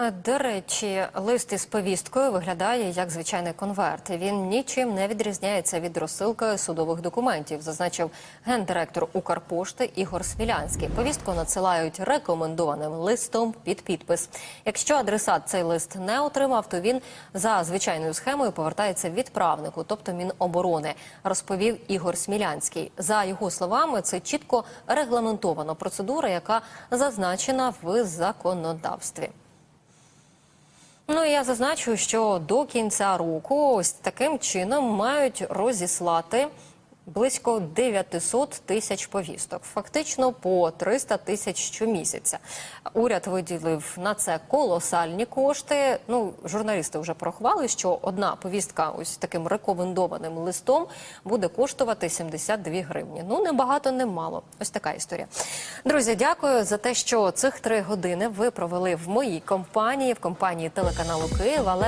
Е, До речі, лист із повісткою виглядає як звичайний конверт. Він нічим не відрізняється від розсилки судових документів, зазначив гендиректор Укрпошти Ігор Смілянський. Повістку надсилають рекомендованим листом під підпис. Якщо адресат цей лист не отримав, то він за звичайною схемою повертається відправнику, тобто Міноборони, розповів Ігор Смілянський. За його словами, це чітко регламентована процедура, яка зазначена в законодавстві. Ну я зазначу, що до кінця року ось таким чином мають розіслати близько 900 тисяч повісток, фактично по 300 тисяч щомісяця. Уряд виділив на це колосальні кошти. Ну, журналісти вже порахували, що одна повістка ось таким рекомендованим листом буде коштувати 72 гривні. Ну не багато, не мало. Ось така історія. Друзі, дякую за те, що цих три години ви провели в моїй компанії, в компанії телеканалу Київ. Але